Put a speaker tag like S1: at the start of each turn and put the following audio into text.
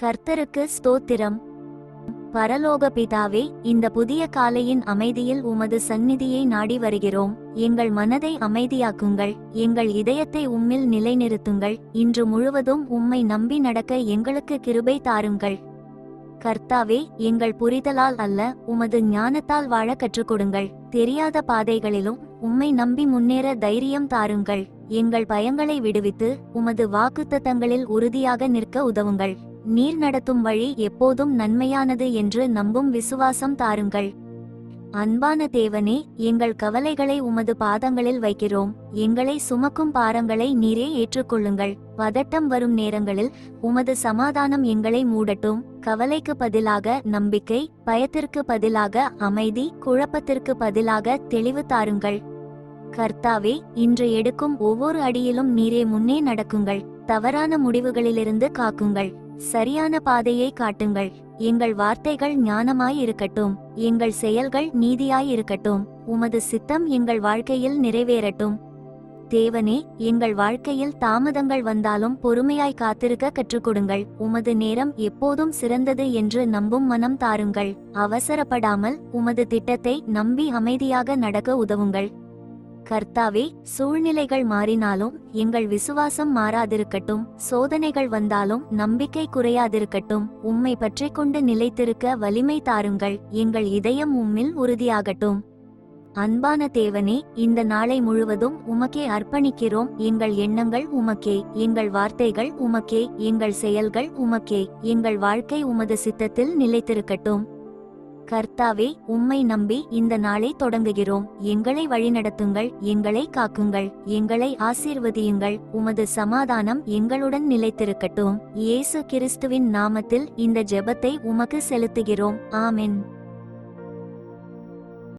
S1: கர்த்தருக்கு ஸ்தோத்திரம். பரலோக பிதாவே இந்த புதிய காலையின் அமைதியில் உமது சந்நிதியை நாடி வருகிறோம். எங்கள் மனதை அமைதியாக்குங்கள். எங்கள் இதயத்தை உம்மில் நிலைநிறுத்துங்கள். இன்று முழுவதும் உம்மை நம்பி நடக்க எங்களுக்கு கிருபை தாருங்கள். கர்த்தாவே எங்கள் புரிதலால் அல்ல உமது ஞானத்தால் வாழ கற்றுக் கொடுங்கள் தெரியாத பாதைகளிலும் உம்மை நம்பி முன்னேற தைரியம் தாருங்கள். எங்கள் பயங்களை விடுவித்து உமது வாக்குத்தத்தங்களில் உறுதியாக நிற்க உதவுங்கள். நீர் நடத்தும் வழி எப்போதும் நன்மையானது என்று நம்பும் விசுவாசம் தாருங்கள். அன்பான தேவனே எங்கள் கவலைகளை உமது பாதங்களில் வைக்கிறோம். எங்களை சுமக்கும் பாரங்களை நீரே ஏற்றுக்கொள்ளுங்கள். பதட்டம் வரும் நேரங்களில் உமது சமாதானம் எங்களை மூடட்டும். கவலைக்கு பதிலாக நம்பிக்கை பயத்திற்கு பதிலாக அமைதி குழப்பத்திற்கு பதிலாக தெளிவு தாருங்கள். கர்த்தாவே இன்று எடுக்கும் ஒவ்வொரு அடியிலும் நீரே முன்னே நடக்குங்கள். தவறான முடிவுகளிலிருந்து காக்குங்கள். சரியான பாதையை காட்டுங்கள். எங்கள் வார்த்தைகள் ஞானமாய் இருக்கட்டும். எங்கள் செயல்கள் நீதியாய் இருக்கட்டும். உமது சித்தம் எங்கள் வாழ்க்கையில் நிறைவேறட்டும். தேவனே எங்கள் வாழ்க்கையில் தாமதங்கள் வந்தாலும் பொறுமையாய் காத்திருக்க கற்றுக்கொடுங்கள். உமது நேரம் எப்போதும் சிறந்தது என்று நம்பும் மனம் தாருங்கள். அவசரப்படாமல் உமது திட்டத்தை நம்பி அமைதியாக நடக்க உதவுங்கள். கர்த்தாவே சூழ்நிலைகள் மாறினாலும் எங்கள் விசுவாசம் மாறாதிருக்கட்டும் சோதனைகள் வந்தாலும் நம்பிக்கை குறையாதிருக்கட்டும் உம்மை பற்றி கொண்டு நிலைத்திருக்க வலிமை தாருங்கள் எங்கள் இதயம் உம்மில் உறுதியாகட்டும். அன்பான தேவனே இந்த நாளை முழுவதும் உமக்கே அர்ப்பணிக்கிறோம் எங்கள் எண்ணங்கள் உமக்கே எங்கள் வார்த்தைகள் உமக்கே எங்கள் செயல்கள் உமக்கே எங்கள் வாழ்க்கை உமது சித்தத்தில் நிலைத்திருக்கட்டும். கர்த்தாவே உம்மை நம்பி இந்த நாளை தொடங்குகிறோம். எங்களை வழிநடத்துங்கள் எங்களை காக்குங்கள் எங்களை ஆசீர்வதியுங்கள். உமது சமாதானம் எங்களுடன் நிலைத்திருக்கட்டும். இயேசு கிறிஸ்துவின் நாமத்தில் இந்த ஜெபத்தை உமக்கு செலுத்துகிறோம். ஆமென்.